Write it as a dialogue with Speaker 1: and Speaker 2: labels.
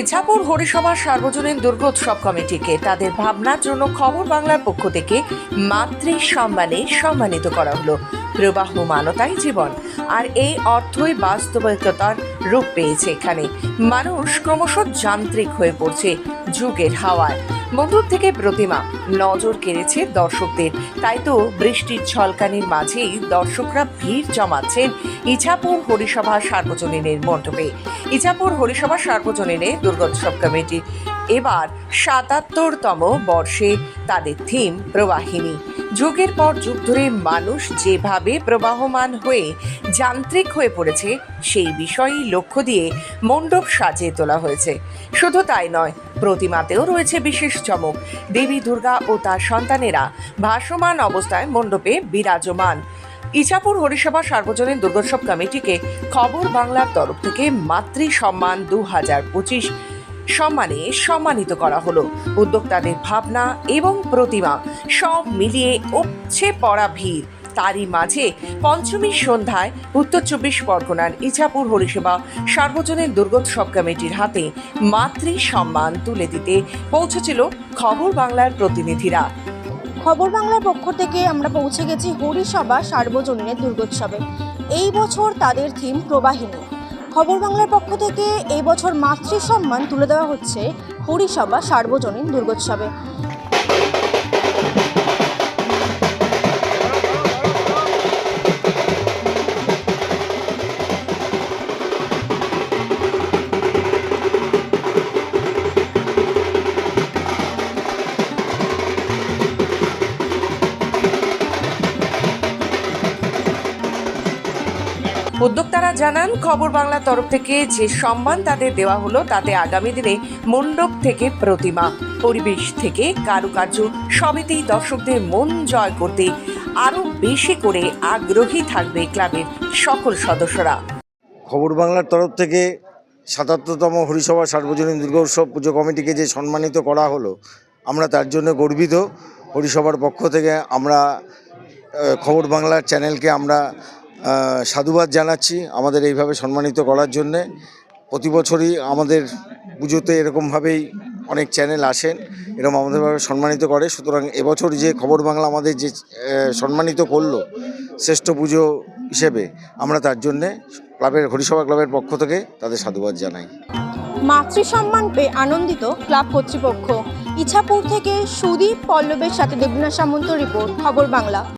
Speaker 1: ইছাপুর হরিসভা সার্বজনীন দুর্গোৎসব কমিটিকে তাদের ভাবনার জন্য খবর বাংলার পক্ষ থেকে মাতৃ সম্মানে সম্মানিত করা হলো। প্রবাহ মানতাই জীবন, আর এই অর্থই বাস্তবিকতার রূপ পেয়েছে এখানে। মানুষ ক্রমশ যান্ত্রিক হয়ে পড়ছে যুগের হাওয়ায়। মন্দির থেকে প্রতিমা নজর কেড়েছে দর্শকদের। তাই তো বৃষ্টির ছলকানির মাঝেই দর্শকরা ভিড় জমাচ্ছেন ইছাপুর হরিসভা সার্বজনীনের মণ্ডপে। ইছাপুর হরিসভা সার্বজনীনে দুর্গোৎসব কমিটি। এবার সাতাত্তরতম বর্ষে তাদের থিম প্রবাহিনী। যুগের পর যুগ ধরে মানুষ যেভাবে প্রবাহমান হয়ে যান্ত্রিক হয়ে পড়েছে, সেই বিষয়ই লক্ষ্য দিয়ে মণ্ডপ সাজিয়ে তোলা হয়েছে। শুধু তাই নয়, প্রতিমাতেও রয়েছে বিশেষ চমক। দেবী দুর্গা ও তার সন্তানেরা ভাসমান অবস্থায় মণ্ডপে বিরাজমান। ইছাপুর হরিসভা সার্বজনীন দুর্গোৎসব কমিটিকে খবর বাংলার তরফ থেকে মাতৃ সম্মান দু হাজার পঁচিশ সম্মানে সম্মানিত করা হলো। উদ্যোক্তাদের ভাবনা এবং প্রতিমা সব মিলিয়ে উপচে পড়া ভিড়। তারই মাঝে পঞ্চমীর সন্ধ্যায় উত্তর চব্বিশ পরগনার ইছাপুর হরিসেবা সার্বজনীন দুর্গোৎসব কমিটির হাতে মাতৃ সম্মান তুলে দিতে পৌঁছেছিল খবর বাংলার প্রতিনিধিরা।
Speaker 2: খবর বাংলার পক্ষ থেকে আমরা পৌঁছে গেছি হরিসভা সার্বজনীনের দুর্গোৎসবে। এই বছর তাদের থিম প্রবাহিনী। খবর বাংলার পক্ষ থেকে এই বছর মাতৃ সম্মান তুলে দেওয়া হচ্ছে হরিসভা সার্বজনীন দুর্গোৎসবে।
Speaker 1: উদ্যোক্তারা জানান, খবর বাংলার তরফ থেকে যে সম্মান তাদের দেওয়া হলো, তাতে আগামী দিনে মণ্ডপ থেকে প্রতিমা, পরিবেশ থেকে কারুকার্য সবেতেই দর্শকদের মন জয় করতে আরও বেশি করে আগ্রহী থাকবে ক্লাবের সকল সদস্যরা।
Speaker 3: খবর বাংলার তরফ থেকে সাতাত্তরতম হরিসভা সার্বজনীন দুর্গোৎসব পুজো কমিটিকে যে সম্মানিত করা হলো, আমরা তার জন্য গর্বিত। হরিসভার পক্ষ থেকে আমরা খবর বাংলার চ্যানেলকে আমরা সাধুবাদ জানাচ্ছি আমাদের এইভাবে সম্মানিত করার জন্যে। প্রতি বছরই আমাদের পুজোতে এরকমভাবেই অনেক চ্যানেল আসেন এরকম আমাদেরভাবে সম্মানিত করে। সুতরাং এবছর যে খবর বাংলা আমাদের যে সম্মানিত করল শ্রেষ্ঠ পুজো হিসেবে, আমরা তার জন্যে ক্লাবের, হরিসভা ক্লাবের পক্ষ থেকে তাদের সাধুবাদ জানাই।
Speaker 2: মাতৃ সম্মান পেয়ে আনন্দিত ক্লাব কর্তৃপক্ষ। ইছাপুর থেকে সুদীপ পল্লবের সাথে দেবনা সামন্ত রিপোর্ট, খবর বাংলা।